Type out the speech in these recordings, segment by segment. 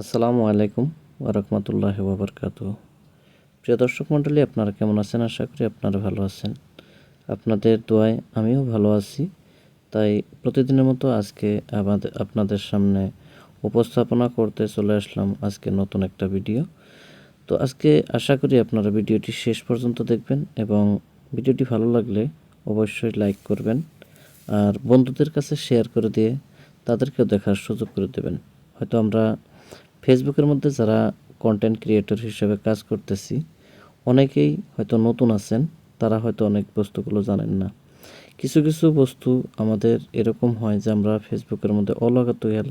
আসসালামু আলাইকুম ওরহমতুল্লাহ বাবরকাত প্রিয় দর্শক মণ্ডলী, আপনারা কেমন আছেন? আশা করি আপনারা ভালো আছেন। আপনাদের দোয়ায় আমিও ভালো আছি। তাই প্রতিদিনের মতো আজকে আমাদের আপনাদের সামনে উপস্থাপনা করতে চলে আসলাম আজকে নতুন একটা ভিডিও। তো আজকে আশা করি আপনারা ভিডিওটি শেষ পর্যন্ত দেখবেন এবং ভিডিওটি ভালো লাগলে অবশ্যই লাইক করবেন আর বন্ধুদের কাছে শেয়ার করে দিয়ে তাদেরকেও দেখার সুযোগ করে দেবেন। হয়তো আমরা ফেসবুকের মধ্যে যারা কন্টেন্ট ক্রিয়েটর হিসেবে কাজ করতেছি, অনেকেই হয়তো নতুন আছেন, তারা হয়তো অনেক বস্তুগুলো জানেন না। কিছু কিছু বস্তু আমাদের এরকম হয় যে আমরা ফেসবুকের মধ্যে অলাগতিয়াল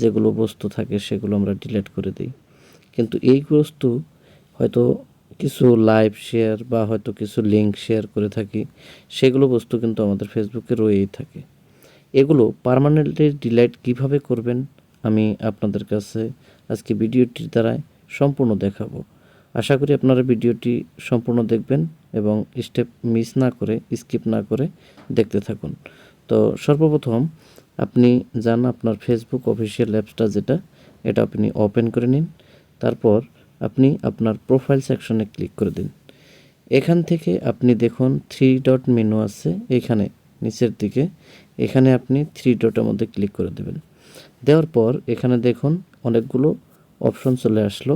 যেগুলো বস্তু থাকে সেগুলো আমরা ডিলিট করে দিই। কিন্তু এই বস্তু হয়তো কিছু লাইভ শেয়ার বা হয়তো কিছু লিঙ্ক শেয়ার করে থাকি, সেগুলো বস্তু কিন্তু আমাদের ফেসবুকে রয়েই থাকে। এগুলো পার্মানেন্টলি ডিলাইট কীভাবে করবেন, আমি আপনাদের কাছে আজকে ভিডিওটির দ্বারাই সম্পূর্ণ দেখাবো। আশা করি আপনারা ভিডিওটি সম্পূর্ণ দেখবেন এবং স্টেপ মিস না করে স্কিপ না করে দেখতে থাকুন। তো সর্বপ্রথম আপনি যান আপনার ফেসবুক অফিসিয়াল অ্যাপসটা যেটা, এটা আপনি ওপেন করে নিন। তারপর আপনি আপনার প্রোফাইল সেকশনে ক্লিক করে দিন। এখান থেকে আপনি দেখুন থ্রি ডট মেনু আছে, এখানে, নিচের দিকে। এখানে আপনি থ্রি ডটের মধ্যে ক্লিক করে দেবেন। দেওয়ার পর এখানে দেখুন অনেকগুলো অপশন চলে আসলো।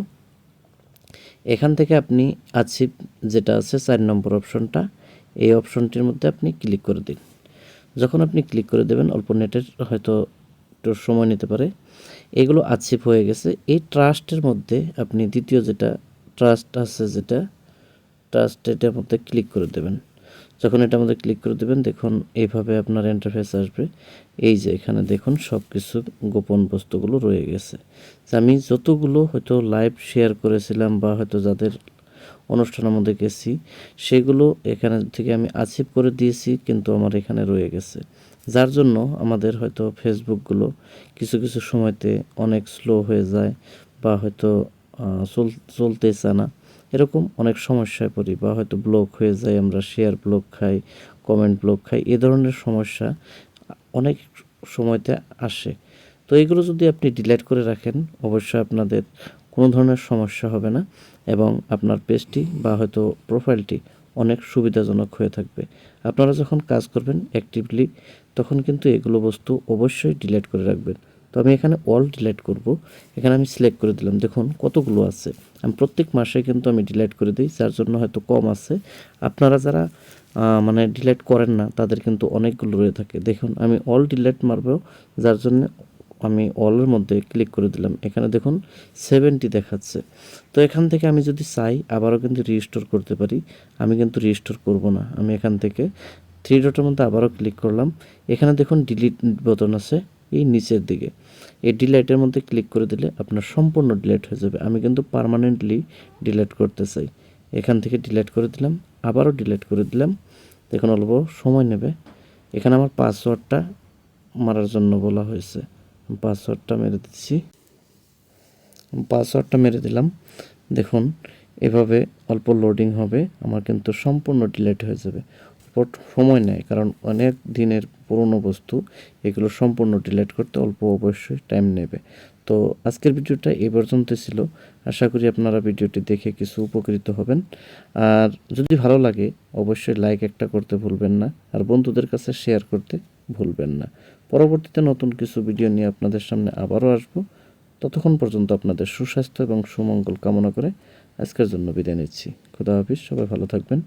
এখান থেকে আপনি আছিপ যেটা আছে চার নম্বর অপশনটা এই অপশনটির মধ্যে আপনি ক্লিক করে দিন। যখন আপনি ক্লিক করে দেবেন, অল্প নেটের হয়তো একটু সময় নিতে পারে। এগুলো আছিপ হয়ে গেছে। এই ট্রাস্টের মধ্যে আপনি দ্বিতীয় যেটা ট্রাস্ট আছে যেটা ট্রাস্ট এটার মধ্যে ক্লিক করে দেবেন। যখন এটা আমাদের ক্লিক করে দেবেন, দেখুন এইভাবে আপনার ইন্টারফেস আসবে। এই যে এখানে দেখুন সব কিছু গোপন বস্তুগুলো রয়ে গেছে। আমি যতগুলো হয়তো লাইভ শেয়ার করেছিলাম বা হয়তো যাদের অনুষ্ঠানের মধ্যে গেছি, সেগুলো এখানে থেকে আমি আচিভ করে দিয়েছি, কিন্তু আমার এখানে রয়ে গেছে। যার জন্য আমাদের হয়তো ফেসবুকগুলো কিছু কিছু সময়তে অনেক স্লো হয়ে যায় বা হয়তো চল চলতে চায় না। এরকম অনেক সমস্যায় পড়ি বা হয়তো ব্লক হয়ে যায়, আমরা শেয়ার ব্লক খাই কমেন্ট ব্লক খাই, এ ধরনের সমস্যা অনেক সময়তে আসে। তো এগুলো যদি আপনি ডিলিট করে রাখেন, অবশ্যই আপনাদের কোনো ধরনের সমস্যা হবে না এবং আপনার পেজটি বা হয়তো প্রোফাইলটি অনেক সুবিধাজনক হয়ে থাকবে। আপনারা যখন কাজ করবেন অ্যাক্টিভলি তখন কিন্তু এগুলো বস্তু অবশ্যই ডিলেট করে রাখবেন। তো আমি এখানে অল ডিলিট করব। এখানে আমি সিলেক্ট করে দিলাম। দেখুন, কতগুলো আছে। আমি প্রত্যেক মাসে কিন্তু আমি ডিলিট করে দিই, যার জন্য হয়তো কম আছে। আপনারা যারা মানে ডিলিট করেন না, তাদের কিন্তু অনেকগুলো রয়ে থাকে। দেখুন, আমি অল ডিলিট মারবো, যার জন্য আমি অলের মধ্যে ক্লিক করে দিলাম। এখানে দেখুন সেভেন্টি দেখাচ্ছে। তো এখান থেকে আমি যদি চাই, আবারও কিন্তু রিস্টোর করতে পারি। আমি কিন্তু রিস্টোর করব না। আমি এখান থেকে থ্রি ডটের মধ্যে আবারও ক্লিক করলাম। এখানে দেখুন ডিলিট বোতাম আছে। এই নিচের দিকে। এই ডিলাইটের মধ্যে ক্লিক করে দিলে আপনার সম্পূর্ণ ডিলিট হয়ে যাবে। আমি কিন্তু পার্মানেন্টলি ডিলিট করতে চাই। এখান থেকে ডিলিট করে দিলাম, আবারও ডিলিট করে দিলাম। দেখুন, অল্প সময় নেবে। এখানে আমার পাসওয়ার্ডটা মারার জন্য বলা হয়েছে। পাসওয়ার্ডটা মেরে দিচ্ছি। পাসওয়ার্ডটা মেরে দিলাম। দেখুন, এভাবে অল্প লোডিং হবে। আমার কিন্তু সম্পূর্ণ ডিলেট হয়ে যাবে। অল্প সময় নেয়, কারণ অনেক দিনের পুরনো বস্তু এগুলো সম্পূর্ণ ডিলেট করতে অল্প অবশ্যই টাইম নেবে। তো আজকের ভিডিওটা এই পর্যন্ত ছিল। আশা করি আপনারা ভিডিওটি দেখে কিছু উপকৃত হবেন। আর যদি ভালো লাগে, অবশ্যই লাইক একটা করতে ভুলবেন না, আর বন্ধুদের কাছে শেয়ার করতে ভুলবেন না। পরবর্তীতে নতুন কিছু ভিডিও নিয়ে আপনাদের সামনে আবারও আসব। ততক্ষণ পর্যন্ত আপনাদের সুস্বাস্থ্য এবং সুমঙ্গল কামনা করে আজকের জন্য বিদায় নিচ্ছি। খুদা হাফিজ, সবাই ভালো থাকবেন,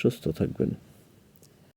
সুস্থ থাকবেন।